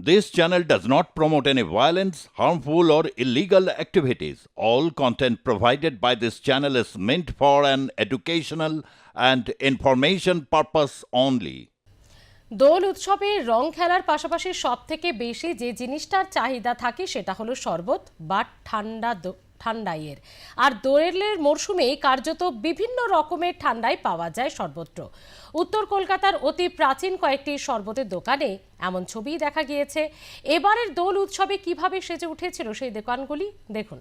This channel does not promote any violence, harmful, or illegal activities. All content provided by this channel is meant for an educational and information purpose only. দোল উৎসবে রং খেলার পাশাপাশি সব থেকে বেশি যে জিনিসটার চাহিদা থাকে সেটা হলো শরবত বা ঠান্ডা ঠান্ডাইয়ের। আর দোলের মরশুমে কার্যত বিভিন্ন রকমের ঠান্ডাই পাওয়া যায় সর্বত্র। উত্তর কলকাতার অতি প্রাচীন কয়েকটি শরবতের দোকানে এমন ছবি দেখা গিয়েছে। এবারের দোল উৎসবে কীভাবে সেজে উঠেছিল সেই দোকানগুলি দেখুন।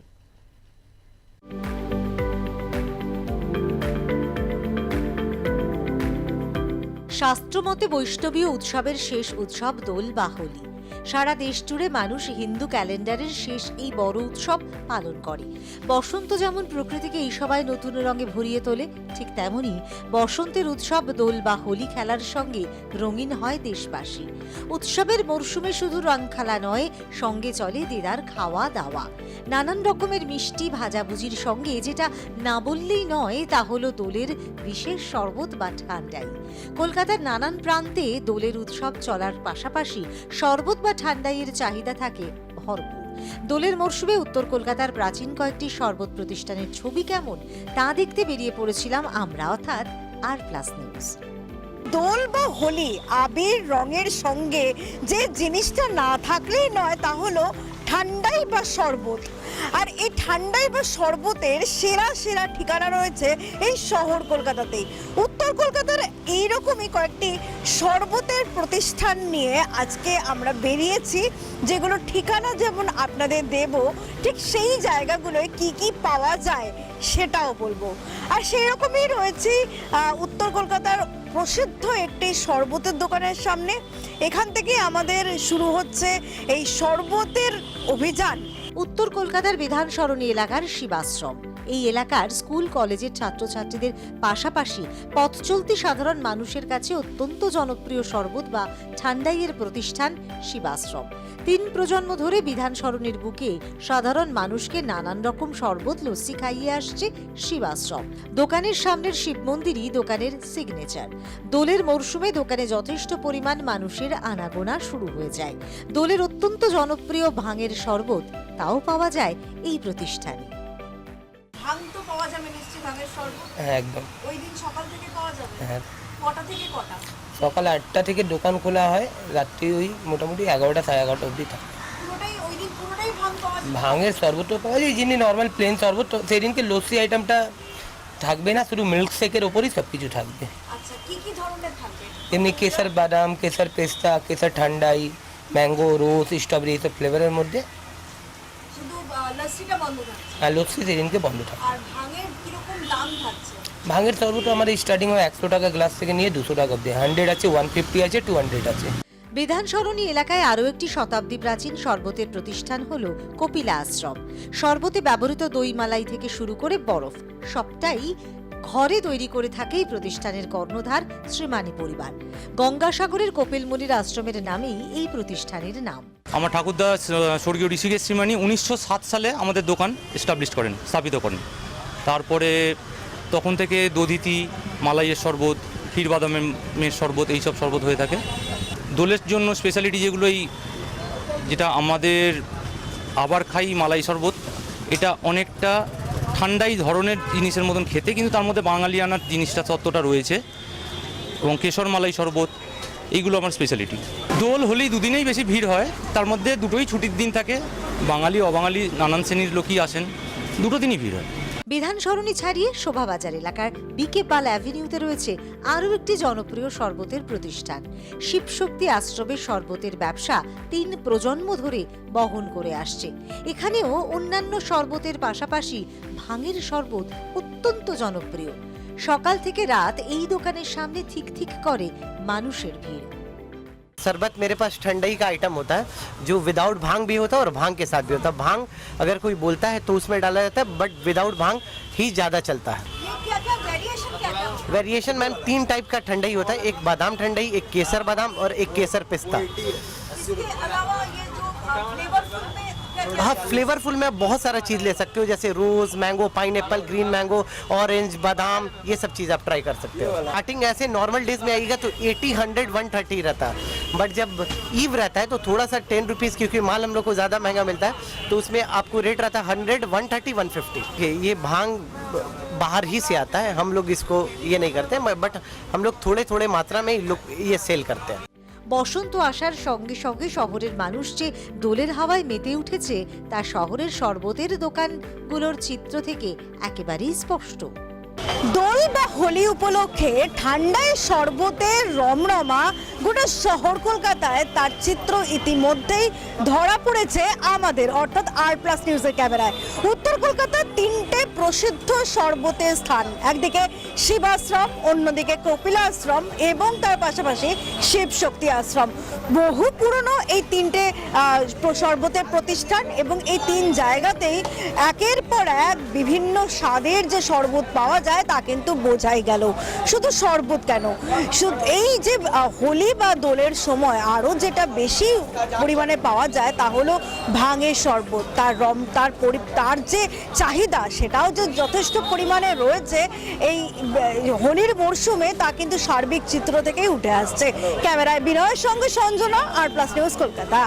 শাস্ত্রমতে বৈষ্ণবীয় উৎসবের শেষ উৎসব দোল বা হোলি সারা দেশ জুড়ে মানুষ হিন্দু ক্যালেন্ডারের শেষ এই বড় উৎসব পালন করে। বসন্ত যেমন প্রকৃতিকে এই সবাই নতুন রঙে ভরিয়ে তোলে, ঠিক তেমনি বসন্তের উৎসব দোল বা হোলি খেলার সঙ্গে রঙিন হয় দেশবাসী। উৎসবের মরশুমে শুধু রং খেলা নয়, সঙ্গে চলে দিদার খাওয়া দাওয়া নানান রকমের মিষ্টি ভাজাভুজির সঙ্গে যেটা না বললেই নয়, তা হলো দোলের বিশেষ শরবত বা ঠান্ডাই। কলকাতার নানান প্রান্তে দোলের উৎসব চলার পাশাপাশি শরবত বা ঠান্ডাইয়ের চাহিদা থাকে ভরপুর। দোলের মরশুমে উত্তর কলকাতার প্রাচীন কয়েকটি শরবত প্রতিষ্ঠানের ছবি কেমন, তা দেখতে বেরিয়ে পড়েছিলাম আমরা, অর্থাৎ আর প্লাস নিউজ। দোল বা হোলি আবির রঙের সঙ্গে যে জিনিসটা না থাকলেই নয় তা হলো ঠান্ডাই বা শরবত। আর এই ঠান্ডাই বা শরবতের সেরা সেরা ঠিকানা রয়েছে এই শহর কলকাতাতেই। উত্তর কলকাতার এইরকমই কয়েকটি শরবতের প্রতিষ্ঠান নিয়ে আজকে আমরা বেরিয়েছি, যেগুলো ঠিকানা যেমন আপনাদের দেব, ঠিক সেই জায়গাগুলোয় কি কি পাওয়া যায় সেটাও বলব। আর সেই রকমই রয়েছে উত্তর কলকাতার প্রসিদ্ধ একটি শরবতের দোকানের সামনে। এখান থেকে আমাদের শুরু হচ্ছে এই শরবতের অভিযান। উত্তর কলকাতার বিধান সরণী এলাকার শিবাশ্রম। এই এলাকার স্কুল, কলেজের ছাত্রছাত্রীদের পাশাপাশি পথ চলতি সাধারণ মানুষের কাছে অত্যন্ত জনপ্রিয় শরবত বা ঠান্ডাইয়ের প্রতিষ্ঠান শিবাশ্রম। তিন প্রজন্ম ধরে বিধান সরণির বুকে সাধারণ মানুষকে নানান রকম শরবত লস্যি খাইয়ে আসছে শিবাশ্রম। দোকানের সামনের শিব মন্দিরই দোকানের সিগনেচার দোলের মরশুমে দোকানে যথেষ্ট পরিমাণ মানুষের আনাগোনা শুরু হয়ে যায়। দোলের অত্যন্ত জনপ্রিয় ভাঙের শরবত তাও পাওয়া যায় এই প্রতিষ্ঠানে। ভাং তো পাওয়া যাবে নিশ্চয়ই ভাঙের শরবত হ্যাঁ একদম। ওই দিন সকাল থেকে পাওয়া যাবে? হ্যাঁ। কটা থেকে কটা? সকাল আটটা থেকে দোকান খোলা হয় রাত্রি ওই মোটামুটি এগারোটা সাড়ে এগারোটা অবধি থাকে। ভাঙের শরবত পাওয়া যায় যিনি নর্মাল প্লেন শরবত সেদিনকে লস্যি আইটেমটা থাকবে না শুধু মিল্ক শেকের ওপরই সব কিছু থাকবে। আচ্ছা থাকবে? এমনি কেসার বাদাম কেসার পেস্তা কেসার ঠান্ডাই ম্যাঙ্গো রোজ স্ট্রবেরি এইসব ফ্লেভারের মধ্যে লস্যিটা বন্ধ থাকছে। আর লস্যি সেদিনকে বন্ধ থাকে আর ভাঙের কীরকম দাম থাকছে? ভাঙের শরবত আমাদের স্টার্টিং হয় একশো টাকা গ্লাস থেকে নিয়ে দুশো টাকা অবধি। হান্ড্রেড আছে ওয়ান ফিফটি আছে টু হান্ড্রেড আছে। বিধান সরণী এলাকায় আরও একটি শতাব্দী প্রাচীন শরবতের প্রতিষ্ঠান হল কপিলা আশ্রম। শরবতে ব্যবহৃত দই মালাই থেকে শুরু করে বরফ সবটাই ঘরে তৈরি করে থাকে এই প্রতিষ্ঠানের কর্ণধার শ্রীমানী পরিবার। গঙ্গাসাগরের কপিলমুনির আশ্রমের নামেই এই প্রতিষ্ঠানের নাম। আমার ঠাকুরদা স্বর্গীয় ঋষিকেশ শ্রীমানি উনিশশো সাত সালে আমাদের দোকান এস্টাবলিশ করেন, স্থাপিত করেন। তারপরে তখন থেকে দধিতি, মালাইয়ের শরবত ক্ষীর বাদামের মের শরবত, এইসব শরবত হয়ে থাকে। দোলের জন্য স্পেশালিটি যেগুলো এই যেটা আমাদের আবার খাই মালাই শরবত, এটা অনেকটা ঠান্ডাই ধরনের জিনিসের মতন খেতে, কিন্তু তার মধ্যে বাঙালিয়ানার জিনিসটা তত্ত্বটা রয়েছে। এবং কেশর মালাই শরবত এইগুলো আমার স্পেশালিটি দোল হলেই দুদিনেই বেশি ভিড় হয়, তার মধ্যে দুটোই ছুটির দিন থাকে। বাঙালি, অবাঙালি, নানান শ্রেণির লোকই আসেন, দুটো দিনই ভিড় হয়। বিধান সরণি ছাড়িয়ে শোভাবাজার এলাকার বিকে পাল অ্যাভিনিউতে রয়েছে আরও একটি জনপ্রিয় শরবতের প্রতিষ্ঠান। শিবশক্তি আশ্রমের শরবতের ব্যবসা তিন প্রজন্ম ধরে বহন করে আসছে। এখানেও অন্যান্য শরবতের পাশাপাশি ভাঙের শরবত অত্যন্ত জনপ্রিয়। সকাল থেকে রাত এই দোকানের সামনে ঠিক ঠিক করে মানুষের ভিড় शरबत मेरे पास ठंडई का आइटम होता है जो विदाउट भांग भी होता है और भांग के साथ भी होता है भांग अगर कोई बोलता है तो उसमें डाला जाता है बट विदाउट भांग ही ज़्यादा चलता है ये क्या क्या वेरिएशन क्या क्या होता वेरिएशन मैम तीन टाइप का ठंडई होता है एक बादाम ठंडई एक केसर बादाम और एक केसर पिस्ता है इसके अलावा ये जो फ्लेवरफुल में हाँ फ्लेवरफुल में आप बहुत सारा चीज़ ले सकते हो जैसे rose mango pine green mango orange बादाम ये सब चीज़ आप ट्राई कर सकते हो। स्टार्टिंग ऐसे नॉर्मल डेज़ में आएगा तो 80 100 130 रहता। है बट जब ईव रहता है तो थोड़ा सा टेन रुपीज़ क्योंकि माल हम लोग को ज़्यादा महँगा मिलता है तो उसमें आपको रेट रहता है hundred one thirty one fifty ये भाँग बाहर ही से आता है हम लोग इसको ये नहीं करते बट हम लोग थोड़े थोड़े मात्रा में लोग ये सेल करते हैं। বসন্ত আসার সঙ্গে সঙ্গে শহরের মানুষ যে দোলের হাওয়ায় মেতে উঠেছে, তা শহরের শরবতের দোকানগুলোর চিত্র থেকে একেবারেই স্পষ্ট। বা হোলি উপলক্ষে ঠান্ডায় শরবতের রমরমা গোটা শহর কলকাতায় তার চিত্র ইতিমধ্যেই ধরা পড়েছে আমাদের, অর্থাৎ আর প্লাস নিউজের ক্যামেরায়। উত্তর কলকাতার তিনটে প্রসিদ্ধ শরবতের স্থান, একদিকে শিবাশ্রম, অন্যদিকে কপিলাশ্রম এবং তার পাশাপাশি শিব শক্তি আশ্রম। বহু পুরনো এই তিনটে শরবতের প্রতিষ্ঠান এবং এই তিন জায়গাতেই একের পর এক বিভিন্ন স্বাদের যে শরবত পাওয়া যায় তা কিন্তু বোঝাই গেল। শুধু শরবত কেন? এই যে হোলি বা দোলের সময় আরও যেটা বেশি পরিমাণে পাওয়া যায় তা হলো ভাঙের শরবত। তার রম, তার পরি, তার যে চাহিদা সেটাও যে যথেষ্ট পরিমাণে রয়েছে, এই হোলির মরশুমে তা কিন্তু সার্বিক চিত্র থেকেই উঠে আসছে। ক্যামেরায় বিনয়ের সঙ্গে Sanjana, R plus news Kolkata.